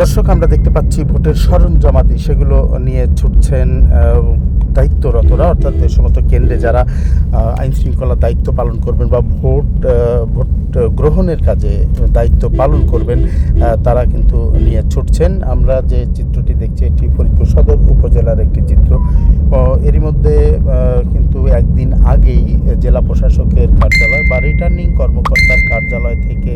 দর্শক, আমরা দেখতে পাচ্ছি ভোটের সরঞ্জামাদি। সেগুলো নিয়ে ছুটছেন দায়িত্বরতরা, অর্থাৎ এই সমস্ত কেন্দ্রে যারা আইন শৃঙ্খলা দায়িত্ব পালন করবেন বা ভোট ভোট গ্রহণের কাজে দায়িত্ব পালন করবেন তারা কিন্তু নিয়ে ছুটছেন। আমরা যে চিত্রটি দেখছি, এটি ফরিদপুর সদর উপজেলার একটি চিত্র। এরই মধ্যে কিন্তু জেলা প্রশাসকের কার্যালয় বা রিটার্নিং কর্মকর্তার কার্যালয় থেকে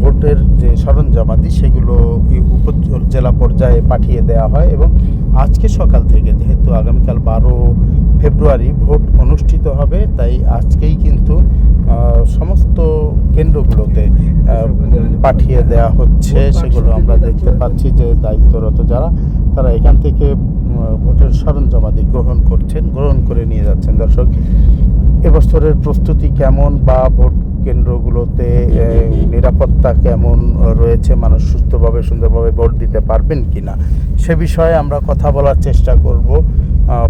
ভোটের যে সরঞ্জামাদি সেগুলো এই উপজেলা পর্যায়ে পাঠিয়ে দেওয়া হয় এবং আজকে সকাল থেকে, যেহেতু আগামীকাল বারো ফেব্রুয়ারি ভোট অনুষ্ঠিত হবে, তাই আজকেই কিন্তু সমস্ত কেন্দ্রগুলোতে পাঠিয়ে দেওয়া হচ্ছে। সেগুলো আমরা দেখতে পাচ্ছি যে দায়িত্বরত যারা, তারা এখান থেকে ভোটের সরঞ্জামাদি গ্রহণ করছেন, গ্রহণ করে নিয়ে যাচ্ছেন। দর্শক এবছরের প্রস্তুতি কেমন বা ভোট কেন্দ্রগুলোতে নিরাপত্তা কেমন রয়েছে মানুষ সুস্থভাবে সুন্দরভাবে ভোট দিতে পারবেন কি না সে বিষয়ে আমরা কথা বলার চেষ্টা করব।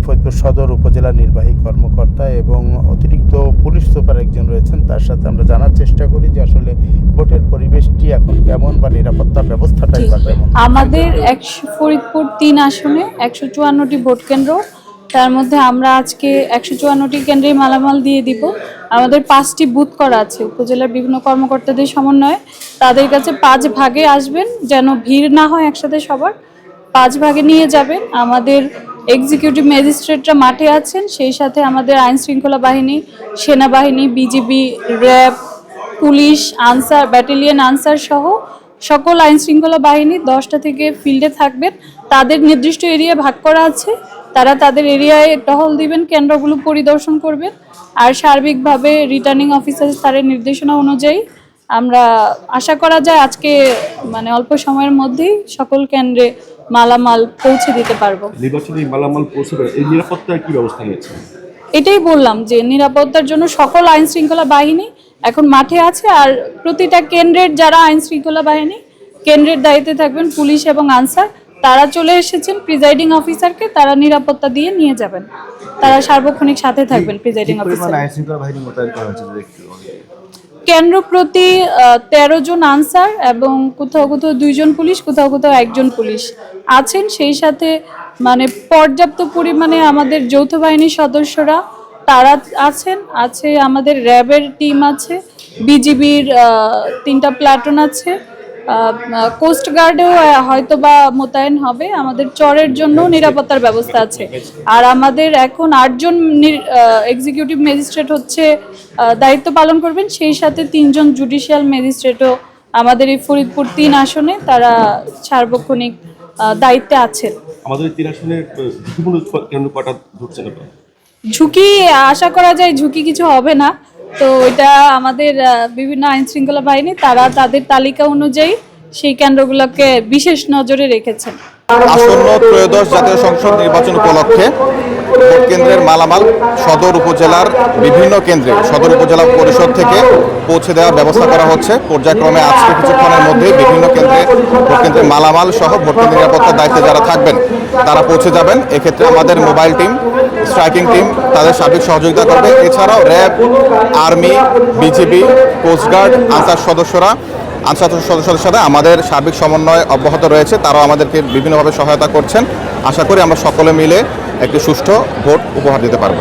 ফরিদপুর সদর উপজেলা নির্বাহী কর্মকর্তা এবং অতিরিক্ত পুলিশ সুপার একজন রয়েছেন তার সাথে আমরা জানার চেষ্টা করি যে আসলে ভোটের পরিবেশটি এখন কেমন বা নিরাপত্তা ব্যবস্থাটাই বা কেমন। আমাদের একশো ফরিদপুর তিন আসনে একশো চুয়ান্নটি ভোট কেন্দ্র তার মধ্যে আমরা আজকে একশো চুয়ান্নটি কেন্দ্রে মালামাল দিয়ে দিব। আমাদের পাঁচটি বুথ করা আছে, উপজেলার বিভিন্ন কর্মকর্তাদের সমন্বয়ে। তাদের কাছে পাঁচ ভাগে আসবেন, যেন ভিড় না হয় একসাথে সবার। পাঁচ ভাগে নিয়ে যাবেন। আমাদের এক্সিকিউটিভ ম্যাজিস্ট্রেটরা মাঠে আছেন, সেই সাথে আমাদের আইন শৃঙ্খলা বাহিনী, সেনাবাহিনী, BGB, RAB, police, Ansar, battalion, Ansar সহ সকল আইন শৃঙ্খলা বাহিনী দশটা থেকে ফিল্ডে থাকবেন। তাদের নির্দিষ্ট এরিয়া ভাগ করা আছে। তারা তাদের এরিয়ায় টহল দিবেন কেন্দ্রগুলো পরিদর্শন করবেন। আর সার্বিকভাবে রিটার্নিং অফিসার স্যারের নির্দেশনা অনুযায়ী আমরা আশা করা যায় আজকে মানে অল্প সময়ের মধ্যেই সকল কেন্দ্রে মালামাল পৌঁছে দিতে পারব। নির্বাচনী মালামাল পৌঁছবে এই নিরাপত্তার কি ব্যবস্থা নিয়েছে এটাই বললাম যে নিরাপত্তার জন্য সকল আইন শৃঙ্খলা বাহিনী এখন মাঠে আছে আর প্রতিটা কেন্দ্রের যারা আইন শৃঙ্খলা বাহিনী কেন্দ্রের দায়িত্বে থাকবেন পুলিশ এবং আনসার। তারা চলে এসেছেন প্রিজাইডিং অফিসারকে তারা নিরাপত্তা দিয়ে নিয়ে যাবেন। তারা সার্বক্ষণিক সাথে থাকবেন প্রিজাইডিং অফিসার কেন্দ্র প্রতি তেরো জন আনসার এবং কোথাও কোথাও দুইজন পুলিশ কোথাও কোথাও একজন পুলিশ আছেন। সেই সাথে মানে পর্যাপ্ত পরিমাণে আমাদের যৌথ বাহিনীর সদস্যরা তারা আছেন। আছে আমাদের র্যাবের টিম আছে বিজিবির তিনটা প্লাটুন আছে। কোস্ট গার্ডেও হয়তো বা মোতায়েন হবে। আমাদের চরের জন্য নিরাপত্তার ব্যবস্থা আছে। আর আমাদের এখন আটজন এক্সিকিউটিভ ম্যাজিস্ট্রেট হচ্ছে দায়িত্ব পালন করবেন। সেই সাথে তিনজন জুডিশিয়াল ম্যাজিস্ট্রেটও আমাদের এই ফরিদপুর তিন আসনে তারা সার্বক্ষণিক দায়িত্বে আছেন। আমাদের তিন আসনে ঝুঁকি আশা করা যায় ঝুঁকি কিছু হবে না। তো এটা আমাদের বিভিন্ন আইন শৃঙ্খলা বাহিনী, তারা তাদের তালিকা অনুযায়ী সেই কেন্দ্রগুলোকে বিশেষ নজরে রেখেছেন। আসন্ন ত্রয়োদশ জাতীয় সংসদ নির্বাচন উপলক্ষে ভোট কেন্দ্রের মালামাল সদর উপজেলার বিভিন্ন কেন্দ্রে, সদর উপজেলা পরিষদ থেকে পৌঁছে দেওয়ার ব্যবস্থা করা হচ্ছে। পর্যায়ক্রমে আজকে কিছুক্ষণের মধ্যে বিভিন্ন কেন্দ্রে ভোট কেন্দ্রের মালামাল সহ ভোট কেন্দ্র নিরাপত্তার দায়িত্বে যারা থাকবেন, তারা পৌঁছে যাবেন। এক্ষেত্রে আমাদের মোবাইল টিম স্ট্রাইকিং টিম তাদের সার্বিক সহযোগিতা করবে। এছাড়াও RAB, army, BGB coastguard Ansar সদস্যরা, আনসার সদস্যদের সাথে আমাদের সার্বিক সমন্বয় অব্যাহত রয়েছে। তারাও আমাদেরকে বিভিন্নভাবে সহায়তা করছেন। আশা করি আমরা সকলে মিলে একটি সুষ্ঠু ভোট উপহার দিতে পারব।